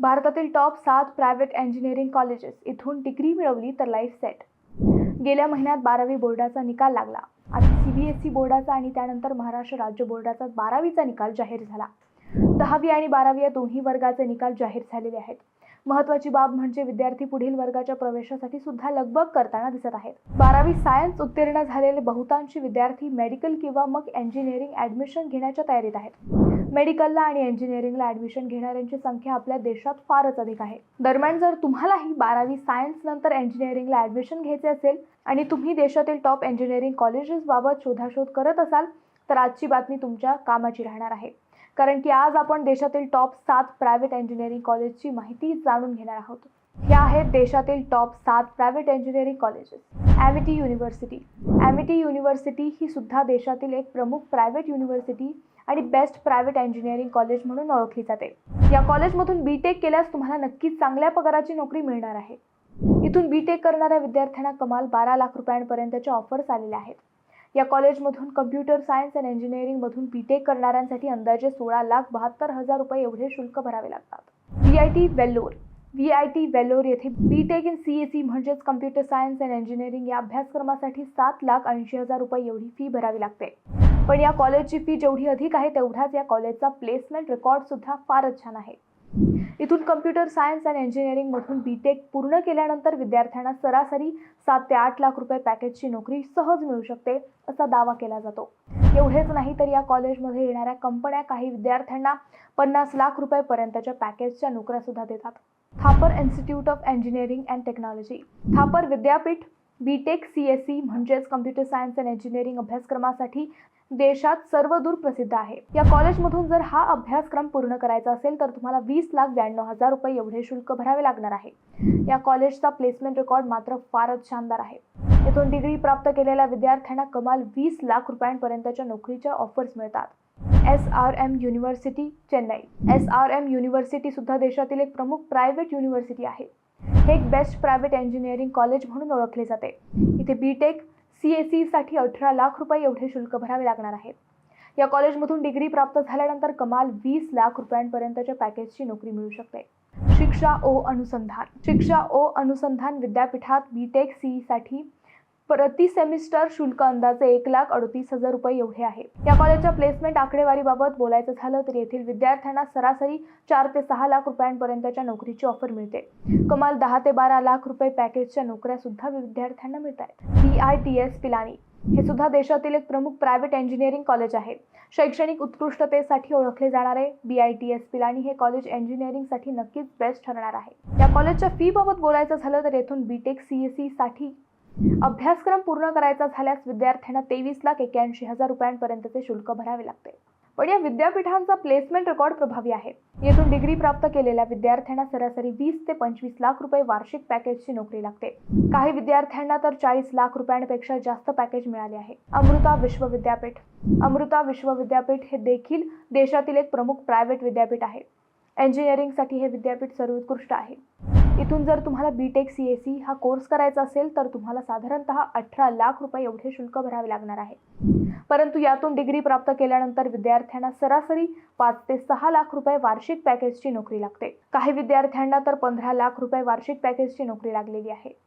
भारतातील टॉप सात private engineering colleges इथून डिग्री मिळवली तर लाईफ सेट गेल्या महिन्यात बारावी बोर्डाचा निकाल लागला. आता सी बी एस ई बोर्डाचा आणि त्यानंतर महाराष्ट्र राज्य बोर्डाचा बारावीचा निकाल जाहीर झाला. दहावी आणि बारावी या दोन्ही वर्गाचे निकाल जाहीर झालेले आहेत. महत्वाची बाब म्हणजे विद्यार्थी पुढील वर्गाच्या प्रवेशासाठी सुद्धा लगबग करताना दिसत आहेत. बारावी सायन्स उत्तीर्ण झालेले बहुतांशी विद्यार्थी मेडिकल किंवा मग इंजिनिअरिंग ऍडमिशन घेण्याच्या तयारीत आहेत. मेडिकलला आणि इंजिनिअरिंगला ॲडमिशन घेणाऱ्यांची संख्या आपल्या देशात फारच अधिक आहे. दरम्यान जर तुम्हालाही बारावी सायन्स नंतर इंजिनिअरिंगला ॲडमिशन घ्यायचे असेल आणि तुम्ही देशातील टॉप इंजिनिअरिंग कॉलेजेसबाबत शोधाशोध करत असाल तर आजची बातमी तुमच्या कामाची राहणार आहे. कारण की आज आपण देशातील टॉप सात प्रायव्हेट इंजिनिअरिंग कॉलेजची माहिती जाणून घेणार आहोत. ह्या आहेत देशातील टॉप सात private engineering colleges Amity university Amity university ही सुद्धा देशातील एक प्रमुख प्रायव्हेट युनिव्हर्सिटी आणि बेस्ट प्रायव्हेट इंजिनिअरिंग कॉलेज म्हणून ओळखली जाते. या कॉलेजमधून बी टेक केल्यास तुम्हाला नक्कीच चांगल्या पगाराची नोकरी मिळणार आहे. इथून बी टेक करणाऱ्या विद्यार्थ्यांना कमाल बारा लाख रुपयांपर्यंतच्या ऑफर्स आलेल्या आहेत. या कॉलेजमधून कम्प्युटर सायन्स अँड इंजिनिअरिंगमधून बी टेक करणाऱ्यांसाठी अंदाजे सोळा लाख बहात्तर हजार रुपये एवढे शुल्क भरावे लागतात. V I T Vellore V I T Vellore येथे B tech in C S C म्हणजेच कम्प्युटर सायन्स अँड इंजिनिअरिंग या अभ्यासक्रमासाठी सात लाख ऐंशी हजार रुपये एवढी फी भरावी लागते. पण या कॉलेजची फी जेवढी अधिक आहे तेवढाच या कॉलेजचा प्लेसमेंट रेकॉर्ड सुद्धा फारच छान आहे. इथून कम्प्युटर सायन्स अँड इंजिनिअरिंगमधून बी टेक पूर्ण केल्यानंतर विद्यार्थ्यांना सरासरी सात ते आठ लाख रुपये पॅकेजची नोकरी सहज मिळू शकते असा दावा केला जातो. एवढेच नाही तर या कॉलेजमध्ये येणाऱ्या कंपन्या काही विद्यार्थ्यांना पन्नास लाख रुपयेपर्यंतच्या पॅकेजच्या नोकऱ्या सुद्धा देतात. Thapar institute of engineering and technology Thapar विद्यापीठ B tech C S C म्हणजेच कम्प्युटर सायन्स अँड इंजिनिअरिंग अभ्यासक्रमासाठी देशात सर्वदूर प्रसिद्ध आहे. या कॉलेजमधून जर हा अभ्यासक्रम पूर्ण करायचा असेल तर तुम्हाला वीस लाख ब्याण्णव हजार रुपये एवढे शुल्क भरावे लागणार आहे. या कॉलेजचा प्लेसमेंट रेकॉर्ड मात्र फारच शानदार आहे. येथून डिग्री प्राप्त केलेल्या विद्यार्थ्यांना कमाल वीस लाख रुपयांपर्यंतच्या नोकरीच्या ऑफर्स मिळतात. S R M university Chennai S R M university सुद्धा देशातील एक प्रमुख प्रायव्हेट युनिव्हर्सिटी आहे. हे एक बेस्ट प्रायव्हेट इंजिनिअरिंग कॉलेज म्हणून ओळखले जाते. इथे बी टेक सी एस सीसाठी अठरा लाख रुपये एवढे शुल्क भरावे लागणार आहे. या कॉलेजमधून डिग्री प्राप्त झाल्यानंतर कमाल वीस लाख रुपयांपर्यंतच्या पॅकेजची नोकरी मिळू शकते. शिक्षा ओ अनुसंधान. शिक्षा ओ अनुसंधान विद्यापीठात बी टेक सी साठी प्रति सेमिस्टर शुल्क अंदाजे एक लाख अडतीस हजार रुपये एवढे आहे. या कॉलेजच्या प्लेसमेंट आकडेवारीबाबत बोलायचं झालं तर येथील विद्यार्थ्यांना सरासरी चार ते सहा लाख रुपयांपर्यंतच्या नोकरीची ऑफर मिळते. कमाल दहा ते बारा लाख रुपये पॅकेजच्या नोकऱ्या सुद्धा विद्यार्थ्यांना मिळत आहेत C I T S Pilani. हे सुद्धा देशातील एक प्रमुख प्रायव्हेट इंजिनिअरिंग कॉलेज आहे. शैक्षणिक उत्कृष्टतेसाठी ओळखले जाणारे B I T S Pilani हे कॉलेज इंजिनिअरिंगसाठी नक्कीच बेस्ट ठरणार आहे. या कॉलेजच्या फी बाबत बोलायचं झालं तर येथून बी टेक सी एस सीसाठी अभ्यासक्रम पूर्ण करायचा झाल्यास विद्यार्थ्यांना तेवीस लाख एक्क्याऐंशी हजार रुपयांपर्यंतचे शुल्क भरावे लागते. पण या विद्यापीठांचा प्लेसमेंट रेकॉर्ड प्रभावी आहे. येथून डिग्री प्राप्त केलेल्या विद्यार्थ्यांना सरासरी वीस ते पंचवीस लाख रुपये वार्षिक पॅकेजची नोकरी लागते. काही विद्यार्थ्यांना तर चाळीस लाख रुपयांपेक्षा जास्त पॅकेज मिळाले आहे. अमृता विश्व विद्यापीठ अमृता विश्व विद्यापीठ हे देखील देशातील एक प्रमुख प्रायव्हेट विद्यापीठ आहे. इंजिनिअरिंगसाठी हे विद्यापीठ सर्वोत्कृष्ट आहे. इथून जर तुम्हाला B tech C S C हा कोर्स करायचा असेल तर तुम्हाला साधारणतः अठरा लाख रुपये एवढे शुल्क भरावे लागणार आहे. परंतु यातून डिग्री प्राप्त केल्यानंतर विद्यार्थ्यांना सरासरी पाच ते सहा लाख रुपये वार्षिक पॅकेजची नोकरी लागते. काही विद्यार्थ्यांना तर पंधरा लाख रुपये वार्षिक पॅकेजची नोकरी लागलेली आहे.